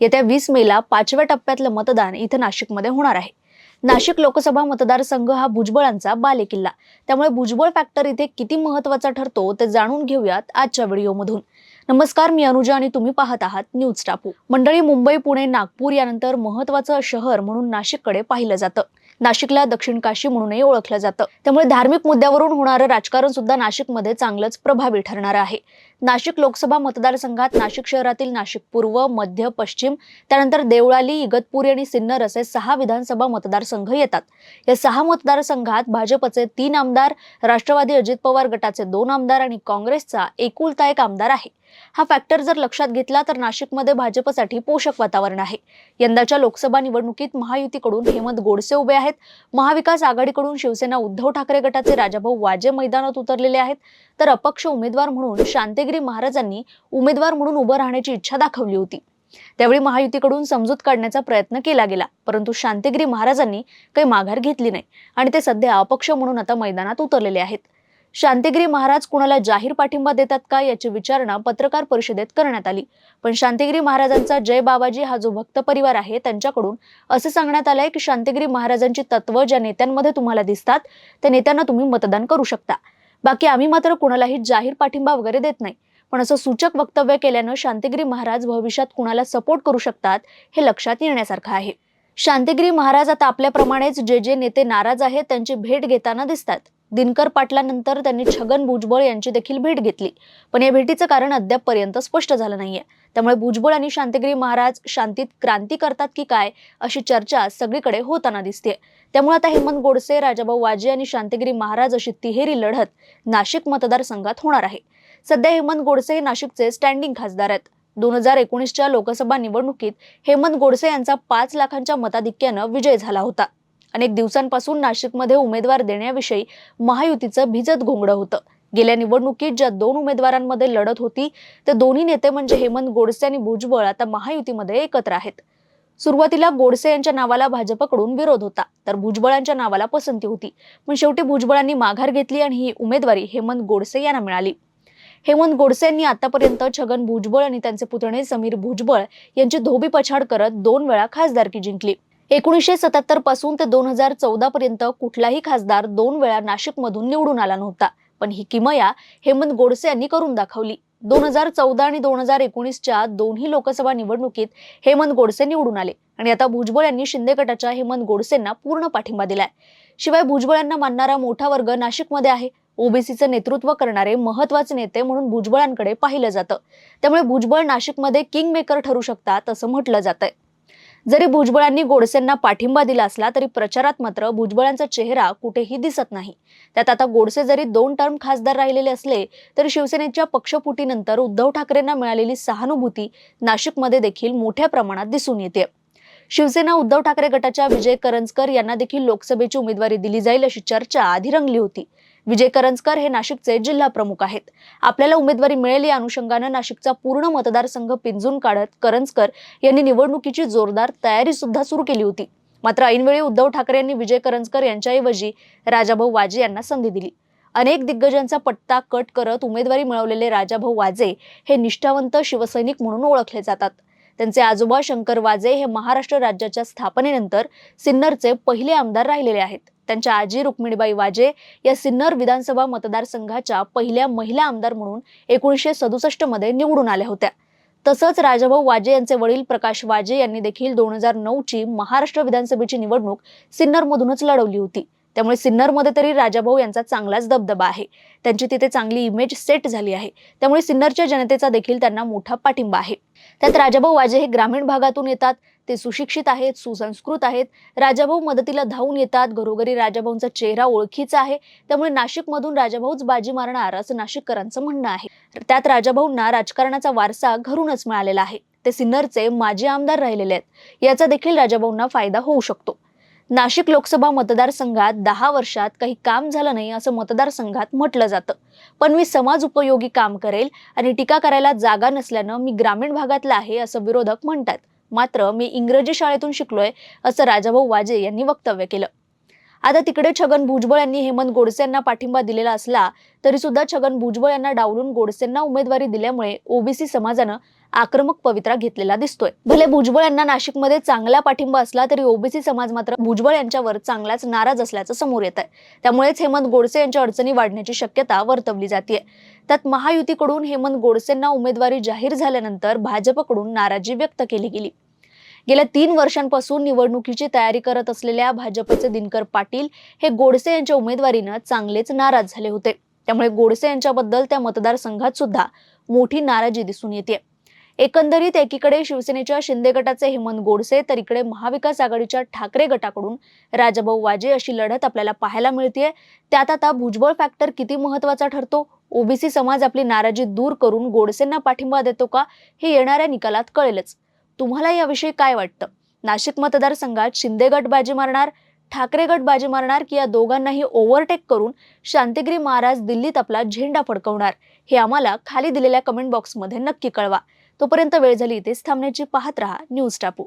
येत्या वीस मेला पाचव्या टप्प्यातलं मतदान इथं नाशिकमध्ये होणार आहे. नाशिक लोकसभा मतदारसंघ हा भुजबळांचा बालेकिल्ला. त्यामुळे भुजबळ फॅक्टर इथे किती महत्त्वाचा ठरतो ते जाणून घेऊयात आजच्या व्हिडिओमधून. नमस्कार मी अनुजा आणि तुम्ही पाहत आहात न्यूज टापू. मंडळी मुंबई पुणे नागपूर यानंतर महत्वाचं शहर म्हणून नाशिककडे पाहिलं जातं. नाशिकला दक्षिण काशी म्हणूनही ओळखलं जातं. त्यामुळे धार्मिक मुद्द्यावरून होणारं राजकारण सुद्धा नाशिकमध्ये चांगलंच प्रभावी ठरणार आहे. नाशिक लोकसभा मतदारसंघात नाशिक शहरातील नाशिक पूर्व मध्य पश्चिम त्यानंतर देवळाली इगतपुरी आणि सिन्नर असे सहा विधानसभा मतदारसंघ येतात. या सहा मतदारसंघात भाजपचे तीन आमदार राष्ट्रवादी अजित पवार गटाचे दोन आमदार आणि काँग्रेसचा एकुलता एक आमदार आहे. हा फॅक्टर जर लक्षात घेतला तर नाशिकमध्ये भाजपसाठी पोषक वातावरण आहे. यंदाच्या लोकसभा निवडणुकीत महायुतीकडून हेमंत गोडसे उभे आहेत. महाविकास आघाडीकडून शिवसेना उद्धव ठाकरे गटाचे राजाभाऊ वाजे मैदानात उतरलेले आहेत. तर अपक्ष उमेदवार म्हणून शांतिगिरी महाराजांनी उमेदवार म्हणून उभं राहण्याची इच्छा दाखवली होती. त्यावेळी महायुतीकडून समजूत काढण्याचा प्रयत्न केला गेला परंतु शांतिगिरी महाराजांनी काही माघार घेतली नाही आणि ते सध्या अपक्ष म्हणून आता मैदानात उतरलेले आहेत. शांतिगिरी महाराज कुणाला जाहीर पाठिंबा देतात का याची विचारणा पत्रकार परिषदेत करण्यात आली. पण शांतिगिरी महाराजांचा जय बाबाजी हा जो भक्त परिवार आहे त्यांच्याकडून असं सांगण्यात आलंय की शांतिगिरी महाराजांची तत्व ज्या नेत्यांमध्ये तुम्हाला दिसतात त्या नेत्यांना तुम्ही मतदान करू शकता. बाकी आम्ही मात्र कुणालाही जाहीर पाठिंबा वगैरे देत नाही. पण असं सूचक वक्तव्य केल्यानं शांतिगिरी महाराज भविष्यात कुणाला सपोर्ट करू शकतात हे लक्षात येण्यासारखं आहे. शांतिगिरी महाराज आता आपल्याप्रमाणेच जे जे नेते नाराज आहेत त्यांची भेट घेताना दिसतात. दिनकर पाटलानंतर त्यांनी छगन भुजबळ यांची देखील भेट घेतली. पण या भेटीचं कारण अद्यापपर्यंत स्पष्ट झालं नाहीये. त्यामुळे भुजबळ आणि शांतगिरी महाराज शांतीत क्रांती करतात की काय अशी चर्चा सगळीकडे होताना दिसते त्यामुळे आता हेमंत गोडसे राजाभाऊ वाजे आणि शांतगिरी महाराज अशी तिहेरी लढत नाशिक मतदारसंघात होणार आहे. सध्या हेमंत गोडसे हे नाशिकचे स्टँडिंग खासदार आहेत. दोन हजार एकोणीसच्या लोकसभा निवडणुकीत हेमंत गोडसे यांचा पाच लाखांच्या मताधिक्यानं विजय झाला होता. अनेक दिवसांपासून नाशिकमध्ये उमेदवार देण्याविषयी महायुतीचं भिजत घोंगडं होतं. गेल्या निवडणुकीत ज्या दोन उमेदवारांमध्ये लढत होती ते दोन्ही नेते म्हणजे हेमंत गोडसे आणि भुजबळ आता महायुतीमध्ये एकत्र आहेत. सुरुवातीला गोडसे यांच्या नावाला भाजपकडून विरोध होता तर भुजबळांच्या नावाला पसंती होती. पण शेवटी भुजबळांनी माघार घेतली आणि ही उमेदवारी हेमंत गोडसे यांना मिळाली. हेमंत गोडसे यांनी आतापर्यंत छगन भुजबळ आणि त्यांचे पुतणे समीर भुजबळ यांची धोबी पछाड करत दोन वेळा खासदारकी जिंकली. एकोणीसशे सत्याहत्तरपासून ते दोन हजार चौदा पर्यंत कुठलाही खासदार दोन वेळा नाशिकमधून निवडून आला नव्हता. पण ही किमया हेमंत गोडसे यांनी करून दाखवली. दोन हजार चौदा आणि दोन हजार एकोणीसच्या दोन्ही लोकसभा निवडणुकीत हेमंत गोडसे निवडून आले. आणि आता भुजबळ यांनी शिंदे गटाच्या हेमंत गोडसेंना पूर्ण पाठिंबा दिलाय. शिवाय भुजबळ यांना मानणारा मोठा वर्ग नाशिकमध्ये आहे. ओबीसीचं नेतृत्व करणारे महत्त्वाचे नेते म्हणून भुजबळांकडे पाहिलं जातं. त्यामुळे भुजबळ नाशिकमध्ये किंग मेकर ठरू शकतात असं म्हटलं जातंय. जरी भुजबळांनी गोडसेंना पाठिंबा दिला असला तरी प्रचारात मात्र भुजबळांचा चेहरा कुठेही दिसत नाही. त्यात आता गोडसे जरी दोन टर्म खासदार राहिलेले असले तरी शिवसेनेच्या पक्षपुटीनंतर उद्धव ठाकरेंना मिळालेली सहानुभूती नाशिकमध्ये देखील मोठ्या प्रमाणात दिसून येते. शिवसेना उद्धव ठाकरे गटाच्या विजय करंजकर यांना देखील लोकसभेची उमेदवारी दिली जाईल अशी चर्चा आधी रंगली होती. विजय करंजकर हे नाशिकचे जिल्हा प्रमुख आहेत. आपल्याला उमेदवारी मिळेल या अनुषंगानं नाशिकचा पूर्ण मतदारसंघ पिंजून काढत करंजकर यांनी निवडणुकीची जोरदार तयारी सुद्धा सुरू केली होती. मात्र ऐनवेळी उद्धव ठाकरे यांनी विजय करंजकर यांच्याऐवजी राजाभाऊ वाजे यांना संधी दिली. अनेक दिग्गजांचा पट्टा कट करत उमेदवारी मिळवलेले राजाभाऊ वाजे हे निष्ठावंत शिवसैनिक म्हणून ओळखले जातात. त्यांचे आजोबा शंकर वाजे हे महाराष्ट्र राज्याच्या स्थापनेनंतर सिन्नरचे पहिले आमदार राहिलेले आहेत. त्यांच्या आजी रुक्मिणीबाई वाजे या सिन्नर विधानसभा मतदारसंघाच्या पहिल्या महिला आमदार म्हणून एकोणीसशे सदुसष्टमध्ये निवडून आल्या होत्या. तसंच राजाभाऊ वाजे यांचे वडील प्रकाश वाजे यांनी देखील दोन हजार नऊ ची महाराष्ट्र विधानसभेची निवडणूक सिन्नरमधूनच लढवली होती. त्यामुळे सिन्नरमध्ये तरी राजाभाऊ यांचा चांगलाच दबदबा आहे. त्यांची तिथे चांगली इमेज सेट झाली आहे. त्यामुळे सिन्नरच्या जनतेचा देखील त्यांना मोठा पाठिंबा आहे. त्यात राजाभाऊ वाजे हे ग्रामीण भागातून येतात. ते सुशिक्षित आहेत सुसंस्कृत आहेत. राजाभाऊ मदतीला धावून येतात. घरोघरी राजाभाऊंचा चेहरा ओळखीचा आहे. त्यामुळे नाशिकमधून राजाभाऊच बाजी मारणार असं नाशिककरांचं म्हणणं आहे. त्यात राजाभाऊंना राजकारणाचा वारसा घरूनच मिळालेला आहे. ते सिन्नरचे माजी आमदार राहिलेले आहेत. याचा देखील राजाभाऊंना फायदा होऊ शकतो. नाशिक लोकसभा मतदारसंघात दहा वर्षात काही काम झालं नाही असं मतदारसंघात म्हटलं जातं. पण मी समाज उपयोगी काम करेल आणि टीका करायला जागा नसल्यानं मी ग्रामीण भागातला आहे असं विरोधक म्हणतात. मात्र मी इंग्रजी शाळेतून शिकलोय असं राजाभाऊ वाजे यांनी वक्तव्य केलं. आता तिकडे छगन भुजबळ यांनी हेमंत गोडसे यांना पाठिंबा दिलेला असला तरी सुद्धा छगन भुजबळ यांना डावलून गोडसेंना उमेदवारी दिल्यामुळे ओबीसी समाजानं आक्रमक पवित्रा घेतलेला दिसतोय. भले भुजबळ यांना नाशिकमध्ये चांगला पाठिंबा असला तरी ओबीसी समाज मात्र भुजबळ यांच्यावर चांगलाच नाराज असल्याचं समोर येत आहे त्यामुळेच हेमंत गोडसे यांच्या अडचणी वाढण्याची शक्यता वर्तवली जाते त्यात महायुतीकडून हेमंत गोडसेंना उमेदवारी जाहीर झाल्यानंतर भाजपकडून नाराजी व्यक्त केली गेली. गेल्या तीन वर्षांपासून निवडणुकीची तयारी करत असलेल्या भाजपचे दिनकर पाटील हे गोडसे यांच्या उमेदवारीनं चांगलेच नाराज झाले होते. त्यामुळे गोडसे यांच्याबद्दल त्या मतदारसंघात सुद्धा मोठी नाराजी दिसून येते. एकंदरीत एकीकडे शिवसेनेच्या शिंदे गटाचे हेमंत गोडसे तर इकडे महाविकास आघाडीच्या ठाकरे गटाकडून राजाभाऊ वाजे अशी लढत आपल्याला पाहायला मिळतेय. त्यात आता भुजबळ फॅक्टर किती महत्त्वाचा ठरतो? ओबीसी समाज आपली नाराजी दूर करून गोडसेंना पाठिंबा देतो का? हे येणाऱ्या निकालात कळेलच. तुम्हाला याविषयी काय वाटतं? नाशिक मतदारसंघात शिंदे गट बाजी मारणार ठाकरे गट बाजी मारणार की या दोघांनाही ओव्हरटेक करून शांतिगिरी महाराज दिल्लीत आपला झेंडा फडकवणार? हे आम्हाला खाली दिलेल्या कमेंट बॉक्समध्ये नक्की कळवा. तोपर्यंत वेळ झाली इथेच थांबण्याची. पाहत रहा न्यूज टापू.